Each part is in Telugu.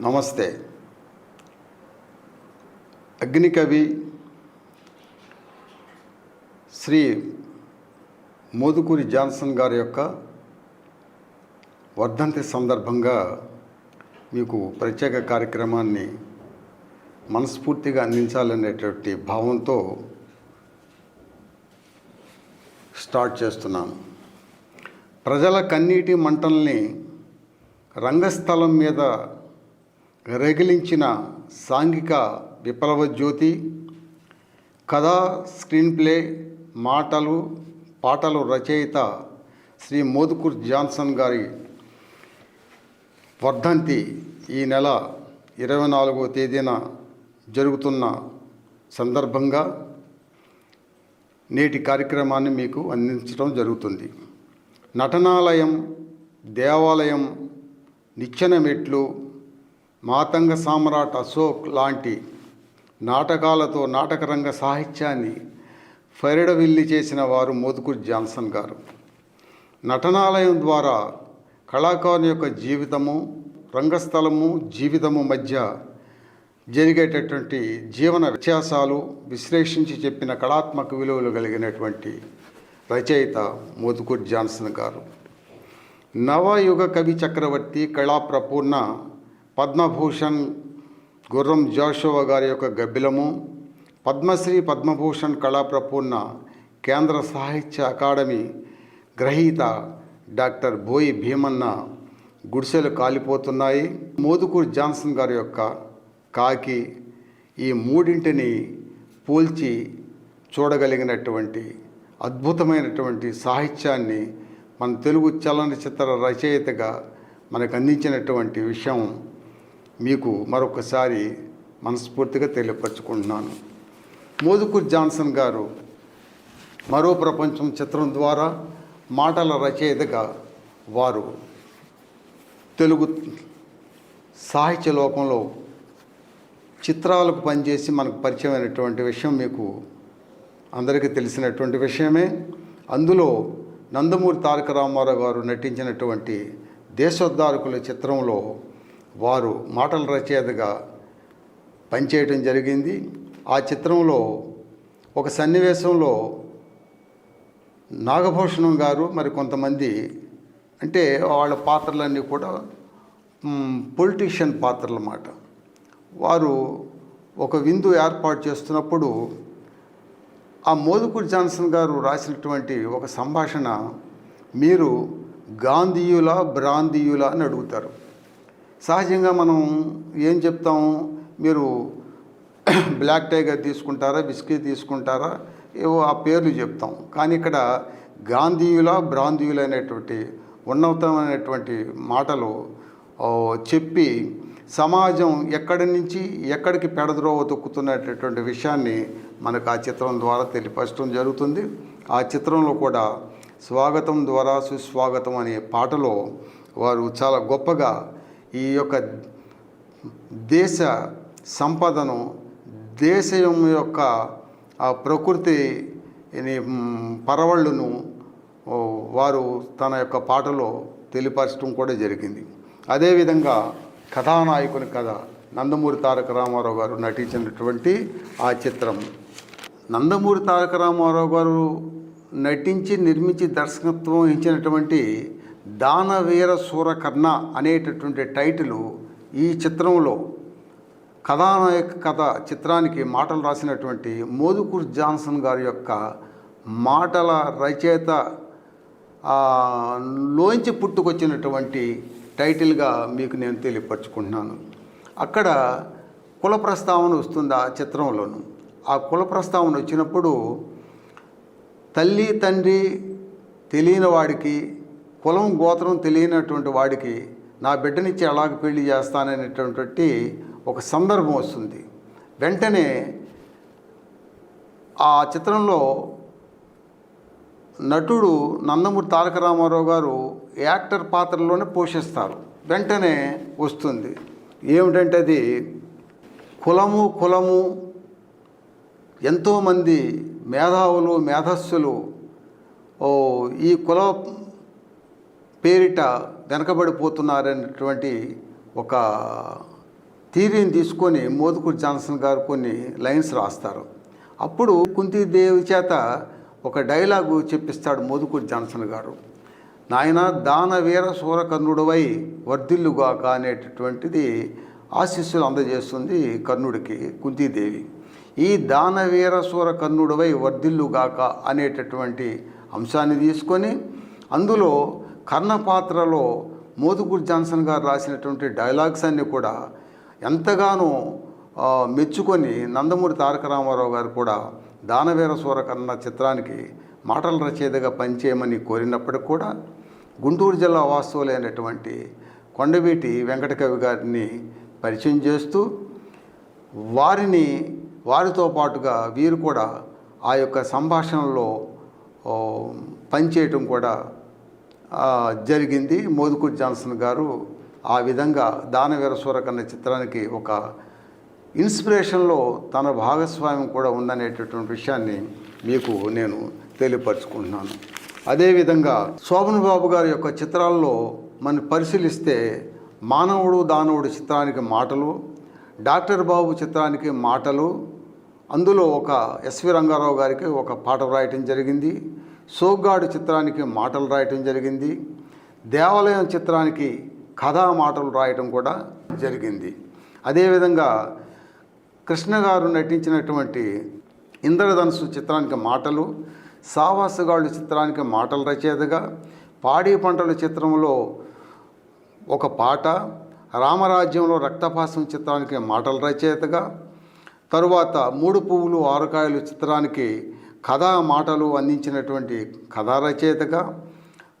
నమస్తే. అగ్నికవి శ్రీ మోదుకూరి జాన్సన్ గారి యొక్క వర్ధంతి సందర్భంగా మీకు ప్రత్యేక కార్యక్రమాన్ని మనస్ఫూర్తిగా అందించాలనేటువంటి భావంతో స్టార్ట్ చేస్తున్నాను. ప్రజల కన్నీటి మంటల్ని రంగస్థలం మీద రగిలించిన సాంఘిక విప్లవ జ్యోతి కథ స్క్రీన్ ప్లే మాటలు పాటలు రచయిత శ్రీ మోదుకూర్ జాన్సన్ గారి వర్ధంతి ఈ నెల ఇరవై నాలుగవ తేదీన జరుగుతున్న సందర్భంగా నేటి కార్యక్రమాన్ని మీకు అందించడం జరుగుతుంది. నటనాలయం దేవాలయం నిచ్చెన మెట్లు మాతంగ సామ్రాట్ అశోక్ లాంటి నాటకాలతో నాటకరంగ సాహిత్యాన్ని ఫరిడవిల్లి చేసిన వారు మోదుకూర్ జాన్సన్ గారు. నటనాలయం ద్వారా కళాకారుని యొక్క జీవితము రంగస్థలము జీవితము మధ్య జరిగేటటువంటి జీవన వ్యత్యాసాలు విశ్లేషించి చెప్పిన కళాత్మక విలువలు కలిగినటువంటి రచయిత మోదుకూర్ జాన్సన్ గారు. నవయుగ కవి చక్రవర్తి కళా ప్రపూర్ణ పద్మభూషణ్ గుర్రం జోషువ గారి యొక్క గబ్బిలము పద్మశ్రీ పద్మభూషణ్ కళాప్రపూర్ణ కేంద్ర సాహిత్య అకాడమీ గ్రహీత డాక్టర్ బోయి భీమన్న గుడిసెలు కాలిపోతున్నాయి. మోదుకూరు జాన్సన్ గారి యొక్క కాకి ఈ మూడింటిని పోల్చి చూడగలిగినటువంటి అద్భుతమైనటువంటి సాహిత్యాన్ని మన తెలుగు చలనచిత్ర రచయితగా మనకు అందించినటువంటి విషయం మీకు మరొకసారి మనస్ఫూర్తిగా తెలియపరచుకుంటున్నాను. మోదుకూర్ జాన్సన్ గారు మరో ప్రపంచం చిత్రం ద్వారా మాటల రచయితగా వారు తెలుగు సాహిత్య లోకంలో చిత్రాలకు పనిచేసి మనకు పరిచయమైనటువంటి విషయం మీకు అందరికీ తెలిసినటువంటి విషయమే. అందులో నందమూరి తారక రామారావు గారు నటించినటువంటి దేశోద్ధారకుల చిత్రంలో వారు మాటల రచయితగా పనిచేయటం జరిగింది. ఆ చిత్రంలో ఒక సన్నివేశంలో నాగభూషణం గారు మరి కొంతమంది అంటే వాళ్ళ పాత్రలన్నీ కూడా పొలిటీషియన్ పాత్రలన్నమాట వారు ఒక విందు ఏర్పాటు చేస్తున్నప్పుడు ఆ మోదుకూరి జాన్సన్ గారు రాసినటువంటి ఒక సంభాషణ మీరు గాంధీయుల బ్రాంధీయుల అని అడుగుతారు. సహజంగా మనం ఏం చెప్తాము మీరు బ్లాక్ టైగర్ తీసుకుంటారా బిస్కీ తీసుకుంటారా? ఏవో ఆ పేర్లు చెప్తాం. కానీ ఇక్కడ గాంధీయుల బ్రాంధీయుల అనేటువంటి ఉన్నతమైనటువంటి మాటలు చెప్పి సమాజం ఎక్కడి నుంచి ఎక్కడికి పెడద్రోవ తొక్కుతున్నటువంటి విషయాన్ని మనకు ఆ చిత్రం ద్వారా తెలియపరచడం జరుగుతుంది. ఆ చిత్రంలో కూడా స్వాగతం ద్వారా సుస్వాగతం అనే పాటలో వారు చాలా గొప్పగా ఈ యొక్క దేశ సంపదను దేశం యొక్క ఆ ప్రకృతి పరవళ్ళును వారు తన యొక్క పాటలో తెలియపరచడం కూడా జరిగింది. అదేవిధంగా కథానాయకుని కథ నందమూరి తారక రామారావు గారు నటించినటువంటి ఆ చిత్రం. నందమూరి తారక రామారావు గారు నటించి నిర్మించి దర్శకత్వం వహించినటువంటి దానవీర సూరకర్ణ అనేటటువంటి టైటిలు ఈ చిత్రంలో కథానాయక కథ చిత్రానికి మాటలు రాసినటువంటి మోదుకూర్ జాన్సన్ గారి యొక్క మాటల రచయిత లోంచి పుట్టుకొచ్చినటువంటి టైటిల్గా మీకు నేను తెలియపరచుకుంటున్నాను. అక్కడ కుల ప్రస్తావన వస్తుంది ఆ చిత్రంలోను. ఆ కుల ప్రస్తావన వచ్చినప్పుడు తల్లి తండ్రి తెలియని వాడికి కులం గోత్రం తెలియనటువంటి వాడికి నా బిడ్డనిచ్చి ఎలాగ పెళ్ళి చేస్తాననేటటువంటి ఒక సందర్భం వస్తుంది. వెంటనే ఆ చిత్రంలో నటుడు నందమూరి తారక రామారావు గారు యాక్టర్ పాత్రలోనే పోషిస్తారు. వెంటనే వస్తుంది. ఏమిటంటే అది కులము కులము ఎంతోమంది మేధావులు మేధస్సులు ఓ ఈ కుల పేరిట వెనకబడిపోతున్నారనేటువంటి ఒక థీరీని తీసుకొని మోదుకూరి జాన్సన్ గారు కొన్ని లైన్స్ రాస్తారు. అప్పుడు కుంతీదేవి చేత ఒక డైలాగు చెప్పిస్తాడు మోదుకూరి జాన్సన్ గారు. నాయన దానవీర సూరకర్ణుడవై వర్ధిల్లుగాక అనేటటువంటిది ఆశీస్సులు అందజేస్తుంది కర్ణుడికి కుంతీదేవి. ఈ దానవీర సూరకర్ణుడవై వర్ధిల్లుగాక అనేటటువంటి అంశాన్ని తీసుకొని అందులో కర్ణ పాత్రలో మోదుగురు జాన్సన్ గారు రాసినటువంటి డైలాగ్స్ అన్నీ కూడా ఎంతగానో మెచ్చుకొని నందమూరి తారక రామారావు గారు కూడా దానవీర సూరకర్ణ చిత్రానికి మాటల రచయితగా పనిచేయమని కోరినప్పటికి కూడా గుంటూరు జిల్లా వాస్తవులైనటువంటి కొండవీటి వెంకటకవి గారిని పరిచయం చేస్తూ వారిని వారితో పాటుగా వీరు కూడా ఆ యొక్క సంభాషణలో పనిచేయటం కూడా జరిగింది. మోదుకూరి జాన్సన్ గారు ఆ విధంగా దానవీర సూరకన్న చిత్రానికి ఒక ఇన్స్పిరేషన్లో తన భాగస్వామ్యం కూడా ఉందనేటటువంటి విషయాన్ని మీకు నేను తెలియపరుచుకుంటున్నాను. అదేవిధంగా శోభన్ బాబు గారి యొక్క చిత్రాల్లో మనం పరిశీలిస్తే మానవుడు దానవుడు చిత్రానికి మాటలు డాక్టర్ బాబు చిత్రానికి మాటలు అందులో ఒక ఎస్వి రంగారావు గారికి ఒక పాట రాయటం జరిగింది. సోగ్గాడు చిత్రానికి మాటలు రాయటం జరిగింది. దేవాలయం చిత్రానికి కథా మాటలు రాయటం కూడా జరిగింది. అదేవిధంగా కృష్ణ గారు నటించినటువంటి ఇంద్రధనుసు చిత్రానికి మాటలు సావాసగాళ్ళు చిత్రానికి మాటలు రచయితగా పాడి పంటల చిత్రంలో ఒక పాట రామరాజ్యంలో రక్తపాసం చిత్రానికి మాటల రచయితగా తరువాత మూడు పువ్వులు ఆరుకాయలు చిత్రానికి కథా మాటలు అందించినటువంటి కథా రచయితగా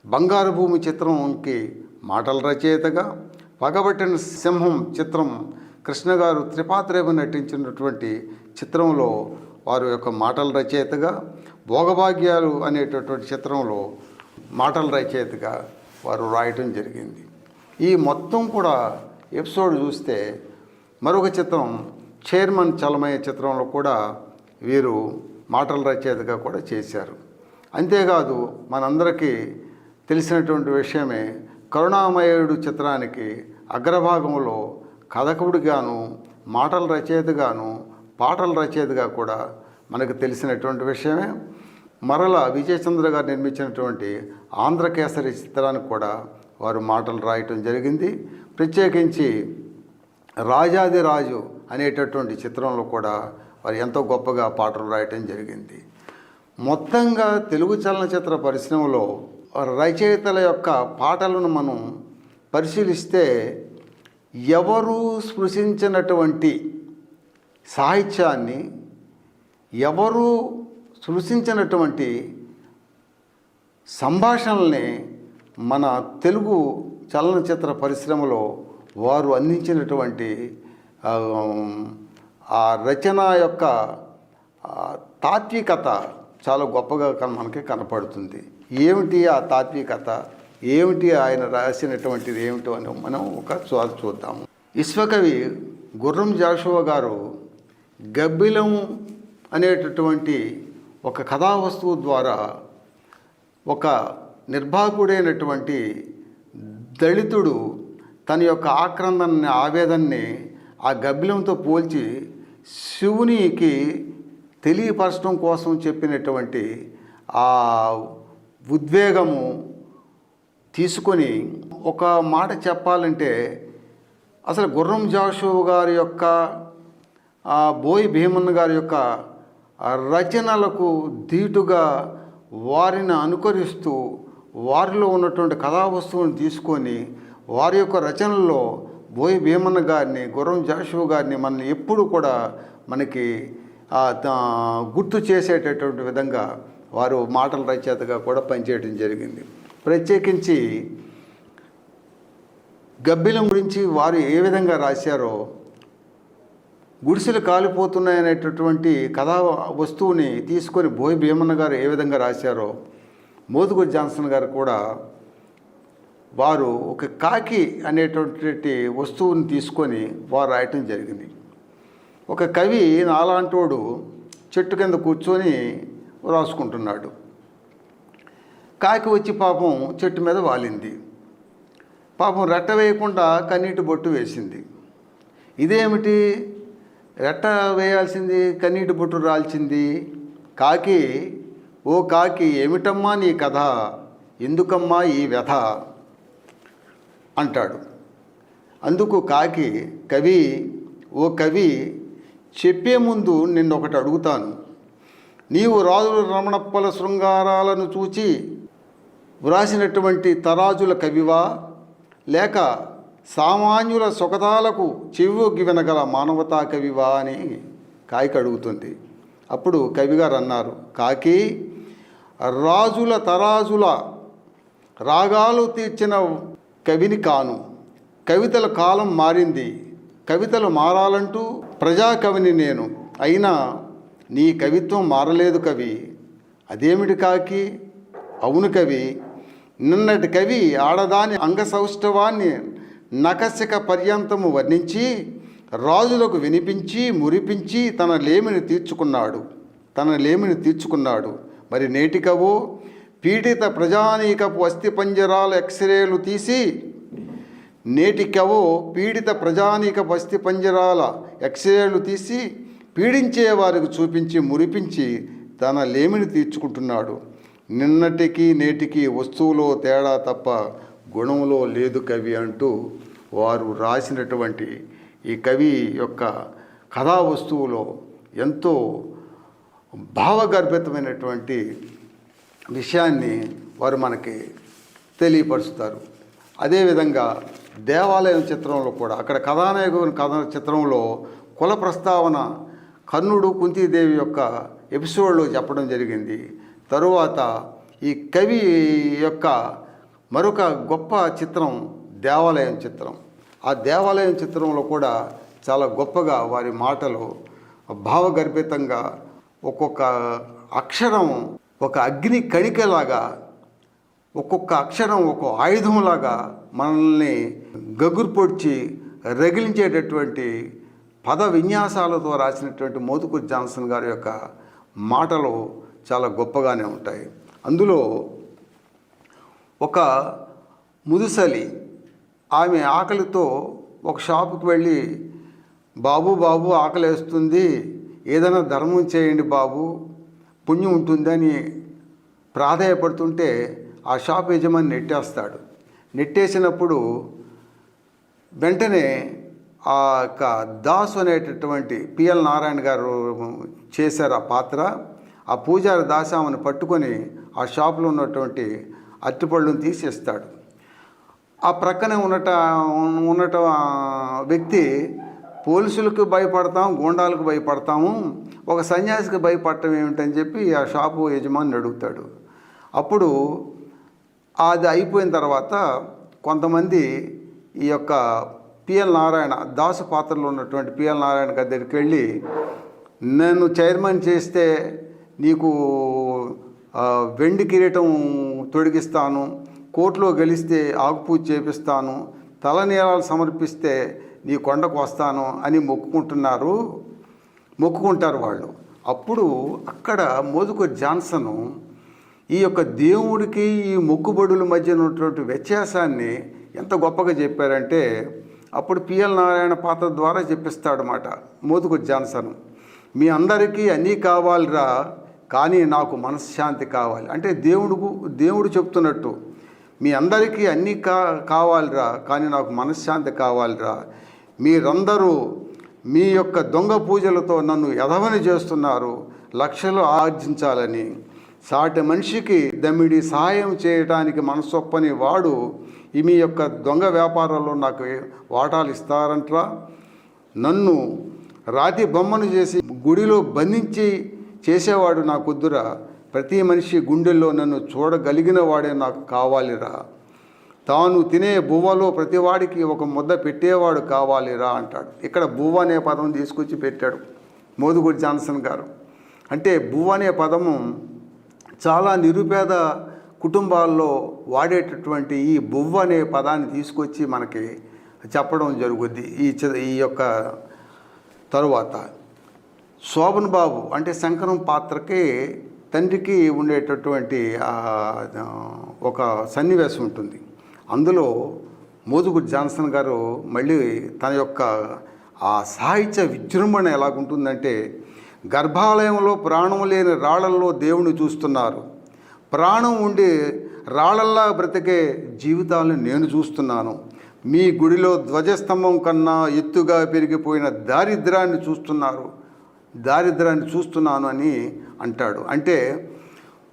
బంగారు భూమి చిత్రంకి మాటల రచయితగా పగబట్టిన సింహం చిత్రం కృష్ణ గారు త్రిపాత్రేమ నటించినటువంటి చిత్రంలో వారి యొక్క మాటల రచయితగా భోగభాగ్యాలు అనేటటువంటి చిత్రంలో మాటల రచయితగా వారు రాయటం జరిగింది. ఈ మొత్తం కూడా ఎపిసోడ్ చూస్తే మరొక చిత్రం చైర్మన్ చలమయ్య చిత్రంలో కూడా వీరు మాటల రచయితగా కూడా చేశారు. అంతేకాదు మనందరికీ తెలిసినటువంటి విషయమే కరుణామయుడు చిత్రానికి అగ్రభాగంలో కథకుడిగాను మాటల రచయితగాను పాటల రచయితగా కూడా మనకు తెలిసినటువంటి విషయమే. మరల విజయచంద్ర గారు నిర్మించినటువంటి ఆంధ్రకేసరి చిత్రానికి కూడా వారు మాటలు రాయటం జరిగింది. ప్రత్యేకించి రాజాది రాజు అనేటటువంటి చిత్రంలో కూడా వారు ఎంతో గొప్పగా పాటలు రాయటం జరిగింది. మొత్తంగా తెలుగు చలనచిత్ర పరిశ్రమలో రచయితల యొక్క పాటలను మనం పరిశీలిస్తే ఎవరు సృశించినటువంటి సాహిత్యాన్ని ఎవరు సృష్టించినటువంటి సంభాషణల్ని మన తెలుగు చలనచిత్ర పరిశ్రమలో వారు అందించినటువంటి ఆ, రచన యొక్క తాత్వికత చాలా గొప్పగా కన- మనకి కనపడుతుంది. ఏమిటి ఆ తాత్వికత? ఏమిటి ఆయన రాసినటువంటిది ఏమిటో అని మనం ఒక చోట చూద్దాము విశ్వకవి గుర్రం జాషువా గారు గబ్బిలం అనేటటువంటి ఒక కథా వస్తువు ద్వారా ఒక నిర్భాకుడైనటువంటి దళితుడు తన యొక్క ఆక్రందనని ఆవేదనని ఆ గబ్బిలంతో పోల్చి శివునికి తెలియపరచడం కోసం చెప్పినటువంటి ఆ ఉద్వేగము తీసుకొని ఒక మాట చెప్పాలంటే అసలు గుర్రం జాషు గారి యొక్క బోయి భీమన్న గారి యొక్క రచనలకు ధీటుగా వారిని అనుకరిస్తూ వారిలో ఉన్నటువంటి కథా వస్తువుని తీసుకొని వారి యొక్క రచనల్లో బోయ భీమన్న గారిని గుర్రం జాషువు గారిని మనల్ని ఎప్పుడు కూడా మనకి గుర్తు చేసేటటువంటి విధంగా వారు మాటల రచయితగా కూడా పనిచేయడం జరిగింది. ప్రత్యేకించి గబ్బిలం గురించి వారు ఏ విధంగా రాశారో గుడిసెలు కాలిపోతున్నాయనేటటువంటి కథా వస్తువుని తీసుకొని బోయ్ భీమన్న గారు ఏ విధంగా రాశారో మోదుగురి జాన్సన్ గారు కూడా వారు ఒక కాకి అనేటటువంటి వస్తువుని తీసుకొని వారు రాయటం జరిగింది. ఒక కవి నాలాంటోడు చెట్టు కింద కూర్చొని రాసుకుంటున్నాడు. కాకి వచ్చి పాపం చెట్టు మీద వాలింది. పాపం రెట్ట వేయకుండా కన్నీటి బొట్టు వేసింది. ఇదేమిటి? రెట్ట వేయాల్సింది కన్నీటి బొట్టు రాల్చింది? కాకి ఓ కాకి ఏమిటమ్మా నీ కథ? ఎందుకమ్మా ఈ వ్యథ అంటాడు. అందుకు కాకి కవి ఓ కవి చెప్పే ముందు నిన్ను ఒకటి అడుగుతాను. నీవు రాజుల రమణప్పల శృంగారాలను చూచి వ్రాసినటువంటి తరాజుల కవివా? లేక సామాన్యుల సుఖతాలకు చెవి వినగల మానవతా కవివా? అని కాకి అడుగుతుంది. అప్పుడు కవిగారు అన్నారు కాకి రాజుల తరాజుల రాగాలు తీర్చిన కవిని కాను. కవితల కాలం మారింది. కవితలు మారాలంటూ ప్రజాకవిని నేను. అయినా నీ కవిత్వం మారలేదు కవి. అదేమిటి కాకి? అవును కవి. నిన్నటి కవి ఆడదాని అంగసౌష్ఠవాన్ని నకసిక పర్యంతము వర్ణించి రాజులకు వినిపించి మురిపించి తన లేమిని తీర్చుకున్నాడు. తన లేమిని తీర్చుకున్నాడు. మరి నేటికవో పీడిత ప్రజానీకపు అస్థి పంజరాల ఎక్స్రేలు తీసి నేటికవో పీడిత ప్రజానీక బస్తి పంజరాల ఎక్స్రేలు తీసి పీడించే వారికి చూపించి మురిపించి తన లేమిని తీర్చుకుంటున్నాడు. నిన్నటికి నేటికి వస్తువులో తేడా తప్ప గుణంలో లేదు కవి అంటూ వారు రాసినటువంటి ఈ కవి యొక్క కథా వస్తువులో ఎంతో భావగర్భితమైనటువంటి విషయాన్ని వారు మనకి తెలియపరుస్తారు. అదేవిధంగా దేవాలయం చిత్రంలో కూడా అక్కడ కథానాయకుని కథ చిత్రంలో కుల ప్రస్తావన కర్ణుడు కుంతీదేవి యొక్క ఎపిసోడ్లో చెప్పడం జరిగింది. తరువాత ఈ కవి యొక్క మరొక గొప్ప చిత్రం దేవాలయం చిత్రం. ఆ దేవాలయం చిత్రంలో కూడా చాలా గొప్పగా వారి మాటలు భావగర్భితంగా ఒక్కొక్క అక్షరం ఒక అగ్ని కణికలాగా ఒక్కొక్క అక్షరం ఒక ఆయుధంలాగా మనల్ని గగురుపొడిచి రగిలించేటటువంటి పద విన్యాసాలతో రాసినటువంటి మోతుకూరి జాన్సన్ గారి యొక్క మాటలు చాలా గొప్పగానే ఉంటాయి. అందులో ఒక ముదుసలి ఆమె ఆకలితో ఒక షాపుకి వెళ్ళి బాబు బాబు ఆకలి వేస్తుంది ఏదైనా ధర్మం చేయండి బాబు. పుణ్యం ఉంటుందని ప్రాధాయపడుతుంటే ఆ షాప్ యజమాని నెట్టేస్తాడు. నెట్టేసినప్పుడు వెంటనే ఆ యొక్క దాసు అనేటటువంటి పిఎల్ నారాయణ గారు చేశారు ఆ పాత్ర. ఆ పూజారి దాసి ఆమెను పట్టుకొని ఆ షాపులో ఉన్నటువంటి అరటిపళ్ళను తీసేస్తాడు. ఆ ప్రక్కనే ఉన్నట ఉన్నట వ్యక్తి పోలీసులకు భయపడతాం గూండాలకు భయపడతాము. ఒక సన్యాసికి భయపడటం ఏమిటని చెప్పి ఆ షాపు యజమాని అడుగుతాడు. అప్పుడు అది అయిపోయిన తర్వాత కొంతమంది ఈ యొక్క పిఎల్ నారాయణ దాసు పాత్రలో ఉన్నటువంటి పిఎల్ నారాయణ దగ్గరికి వెళ్ళి నన్ను చైర్మన్ చేస్తే నీకు వెండి కిరీటం తొడిగిస్తాను కోర్టులో గెలిస్తే ఆకుపూజ చేపిస్తాను తలనీలాలు సమర్పిస్తే నీ కొండకు వస్తాను అని మొక్కుకుంటున్నారు మొక్కుకుంటారు వాళ్ళు. అప్పుడు అక్కడ మోదుకు జాన్సను ఈ యొక్క దేవుడికి ఈ మొక్కుబడుల మధ్య ఉన్నటువంటి వ్యత్యాసాన్ని ఎంత గొప్పగా చెప్పారంటే అప్పుడు పిఎల్ నారాయణ పాత్ర ద్వారా చెప్పిస్తాడనమాట మోదుకు జాన్సన్. మీ అందరికీ అన్నీ కావాలిరా కానీ నాకు మనశ్శాంతి కావాలి. అంటే దేవుడు దేవుడు చెప్తున్నట్టు మీ అందరికీ అన్నీ కా కావాలిరా కానీ నాకు మనశ్శాంతి కావాలిరా. మీరందరూ మీ యొక్క దొంగ పూజలతో నన్ను ఎదవని చేస్తున్నారు. లక్షలు ఆర్జించాలని. సాటి మనిషికి దమ్మిడి సహాయం చేయటానికి మనసొప్పని వాడు ఈ మీ యొక్క దొంగ వ్యాపారాల్లో నాకు వాటాలు ఇస్తారంట్రా? నన్ను రాతి బొమ్మను చేసి గుడిలో బంధించి చేసేవాడు నా కుద్దురా ప్రతి మనిషి గుండెల్లో నన్ను చూడగలిగిన వాడే నాకు కావాలిరా. తాను తినే బువ్వలో ప్రతివాడికి ఒక ముద్ద పెట్టేవాడు కావాలిరా అంటాడు. ఇక్కడ బువ్వ అనే పదం తీసుకొచ్చి పెట్టాడు మోదుగుడి జాన్సన్ గారు. అంటే బువ్వ అనే పదము చాలా నిరుపేద కుటుంబాల్లో వాడేటటువంటి ఈ బువ్వ అనే పదాన్ని తీసుకొచ్చి మనకి చెప్పడం జరుగుద్ది ఈ ఈ యొక్క తరువాత. శోభన్ బాబు అంటే శంకరం పాత్రకి తండ్రికి ఉండేటటువంటి ఒక సన్నివేశం ఉంటుంది. అందులో మోదుగుడు జాన్సన్ గారు మళ్ళీ తన యొక్క ఆ సాహిత్య విజృంభణ ఎలాగుంటుందంటే గర్భాలయంలో ప్రాణం లేని రాళ్ళలో దేవుని చూస్తున్నారు. ప్రాణం ఉండి రాళ్ళల్లా బ్రతికే జీవితాలను నేను చూస్తున్నాను. మీ గుడిలో ధ్వజస్తంభం కన్నా ఎత్తుగా పెరిగిపోయిన దారిద్రాన్ని చూస్తున్నారు. దారిద్రాన్ని చూస్తున్నాను అని అంటాడు. అంటే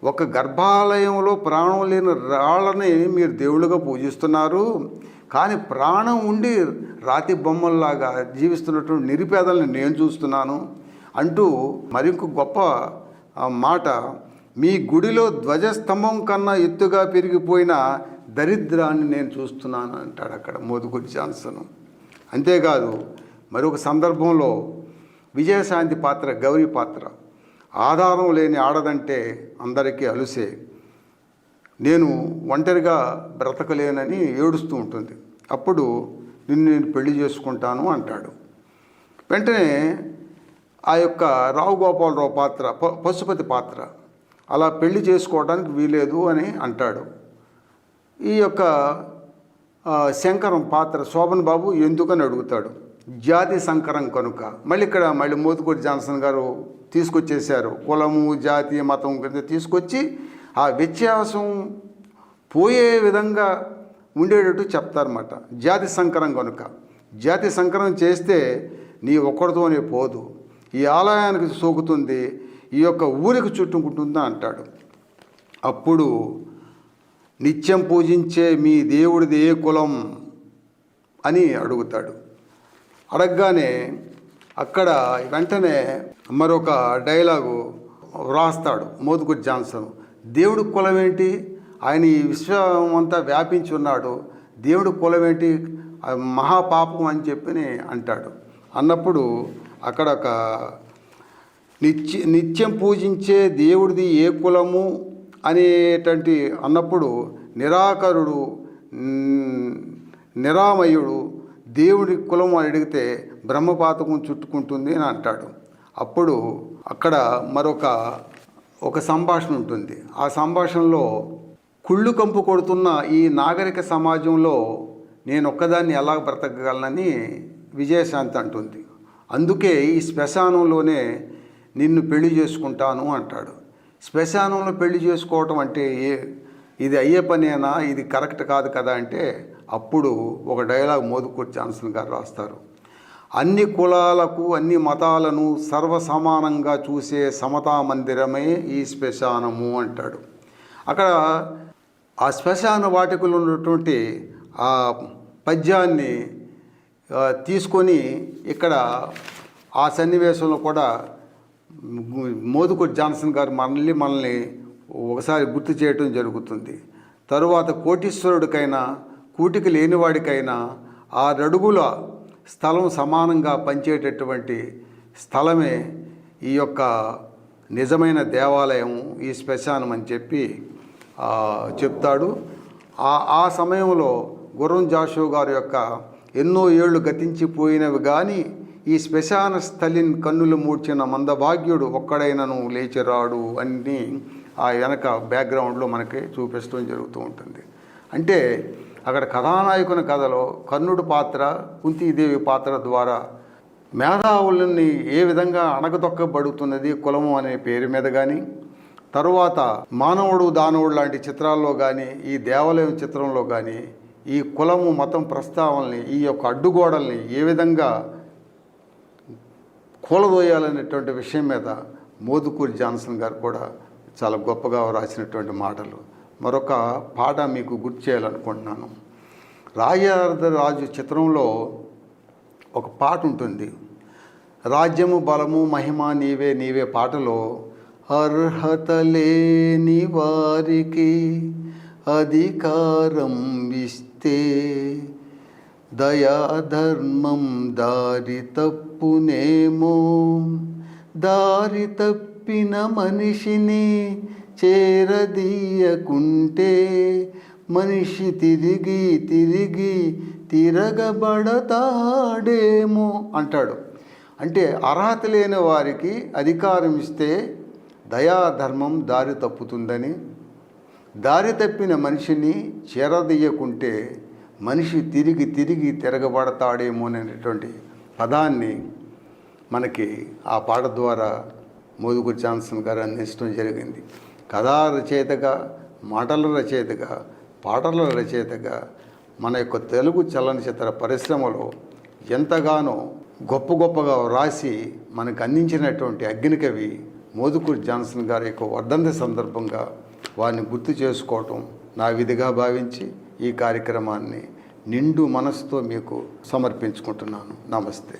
ఒక గర్భాలయంలో ప్రాణం లేని రాళ్ళని మీరు దేవుళ్ళుగా పూజిస్తున్నారు. కానీ ప్రాణం ఉండి రాతి బొమ్మల్లాగా జీవిస్తున్నటువంటి నిరుపేదల్ని నేను చూస్తున్నాను అంటూ మరింక గొప్ప మాట మీ గుడిలో ధ్వజస్తంభం కన్నా ఎత్తుగా పెరిగిపోయిన దరిద్రాన్ని నేను చూస్తున్నాను అంటాడు అక్కడ మోదుగుడి జాన్సన్. అంతేకాదు మరొక సందర్భంలో విజయశాంతి పాత్ర గౌరీ పాత్ర. ఆధారం లేని ఆడదంటే అందరికీ అలుసే. నేను ఒంటరిగా బ్రతకలేనని ఏడుస్తూ ఉంటుంది. అప్పుడు నిన్ను నేను పెళ్ళి చేసుకుంటాను అంటాడు. వెంటనే ఆ యొక్క రావు గోపాలరావు పాత్ర ప- పశుపతి పాత్ర అలా పెళ్ళి చేసుకోవడానికి వీలేదు అని అంటాడు. ఈ యొక్క శంకరం పాత్ర శోభన్ బాబు ఎందుకని అడుగుతాడు? జాతి సంకరం కనుక. మళ్ళీ ఇక్కడ మళ్ళీ మోతుకూరి జాన్సన్ గారు తీసుకొచ్చేసారు కులము జాతి మతం కింద తీసుకొచ్చి ఆ వ్యత్యాసం పోయే విధంగా ఉండేటట్టు చెప్తారన్నమాట. జాతి సంకరం కనుక. జాతి సంకరం చేస్తే నీ ఒక్కడితోనే పోదు. ఈ ఆలయానికి సోకుతుంది ఈ యొక్క ఊరికి చుట్టుకుంటుందా అంటాడు. అప్పుడు నిత్యం పూజించే మీ దేవుడిది ఏ కులం అని అడుగుతాడు. అడగగానే అక్కడ వెంటనే మరొక డైలాగు వ్రాస్తాడు మోదుగుడ్ జాన్సన్. దేవుడి కులం ఏంటి ఆయన ఈ విశ్వం అంతా వ్యాపించి ఉన్నాడు. దేవుడి కులం ఏంటి మహాపాపం అని చెప్పి అంటాడు. అన్నప్పుడు అక్కడ ఒక నిత్య నిత్యం పూజించే దేవుడిది ఏ కులము అనేటువంటి అన్నప్పుడు నిరాకరుడు నిరామయుడు దేవుడి కులం అని అడిగితే బ్రహ్మపాతకం చుట్టుకుంటుంది అని అంటాడు. అప్పుడు అక్కడ మరొక ఒక సంభాషణ ఉంటుంది. ఆ సంభాషణలో కుళ్ళు కంపు కొడుతున్న ఈ నాగరిక సమాజంలో నేను ఒక్కదాన్ని ఎలా బ్రతకగలనని విజయశాంతి అంటుంది. అందుకే ఈ శ్మశానంలోనే నిన్ను పెళ్ళి చేసుకుంటాను అంటాడు. శ్మశానంలో పెళ్ళి చేసుకోవటం అంటే ఏ ఇది అయ్యే పనేనా? ఇది కరెక్ట్ కాదు కదా అంటే అప్పుడు ఒక డైలాగ్ మోదుకూరి జాన్సన్ గారు రాస్తారు. అన్ని కులాలకు అన్ని మతాలను సర్వసమానంగా చూసే సమతా మందిరమే ఈ శ్మశానము అంటాడు. అక్కడ ఆ శ్మశాన వాటికలో ఉన్నటువంటి ఆ పద్యాన్ని తీసుకొని ఇక్కడ ఆ సన్నివేశంలో కూడా మోదుకూరి జాన్సన్ గారు మళ్ళీ మనల్ని ఒకసారి గుర్తు చేయటం జరుగుతుంది. తరువాత కోటీశ్వరుడికైనా కూటికి లేనివాడికైనా ఆ రడుగుల స్థలం సమానంగా పంచేటటువంటి స్థలమే ఈ యొక్క నిజమైన దేవాలయం ఈ శ్మశానం అని చెప్పి చెప్తాడు. ఆ ఆ సమయంలో గుర్రం జాషు గారి యొక్క ఎన్నో ఏళ్ళు గతించిపోయినవి కానీ ఈ శ్మశాన స్థలిన్ కన్నులు మూడ్చిన మందభాగ్యుడు ఒక్కడైనను లేచిరాడు అని ఆ వెనక బ్యాక్గ్రౌండ్లో మనకి చూపించడం జరుగుతూ ఉంటుంది. అంటే అక్కడ కథానాయకుని కథలో కర్ణుడు పాత్ర కుంతీదేవి పాత్ర ద్వారా మేధావులని ఏ విధంగా అణగదొక్కబడుతున్నది కులము అనే పేరు మీద కానీ తరువాత మానవుడు దానవుడు లాంటి చిత్రాల్లో కానీ ఈ దేవాలయం చిత్రంలో కానీ ఈ కులము మతం ప్రస్తావనల్ని ఈ యొక్క అడ్డుగోడల్ని ఏ విధంగా కూలదోయాలనేటువంటి విషయం మీద మోదుకూరి జాన్సన్ గారు కూడా చాలా గొప్పగా రాసినటువంటి మాటలు. మరొక పాట మీకు గుర్తు చేయాలనుకుంటున్నాను. రాజార్థ రాజు చిత్రంలో ఒక పాట ఉంటుంది. రాజ్యము బలము మహిమ నీవే నీవే పాటలో అర్హత లేని వారికి అధికారం ఇస్తే దయాధర్మం దారి తప్పునేమో దారి తప్పిన మనిషిని చేరదీయకుంటే మనిషి తిరిగి తిరిగి తిరగబడతాడేమో అంటాడు. అంటే అర్హత లేని వారికి అధికారం ఇస్తే దయాధర్మం దారి తప్పుతుందని దారి తప్పిన మనిషిని చేరదీయకుంటే మనిషి తిరిగి తిరిగి తిరగబడతాడేమో అనేటువంటి పదాన్ని మనకి ఆ పాట ద్వారా మోదుగురు జాన్సన్ గారు అందించడం జరిగింది. కథా రచయితగా మాటల రచయితగా పాటల రచయితగా మన యొక్క తెలుగు చలనచిత్ర పరిశ్రమలో ఎంతగానో గొప్ప గొప్పగా వ్రాసి మనకు అందించినటువంటి అగ్నికవి మోదుకూరి జాన్సన్ గారి యొక్క వర్ధంతి సందర్భంగా వారిని గుర్తు చేసుకోవటం నా విధిగా భావించి ఈ కార్యక్రమాన్ని నిండు మనసుతో మీకు సమర్పించుకుంటున్నాను. నమస్తే.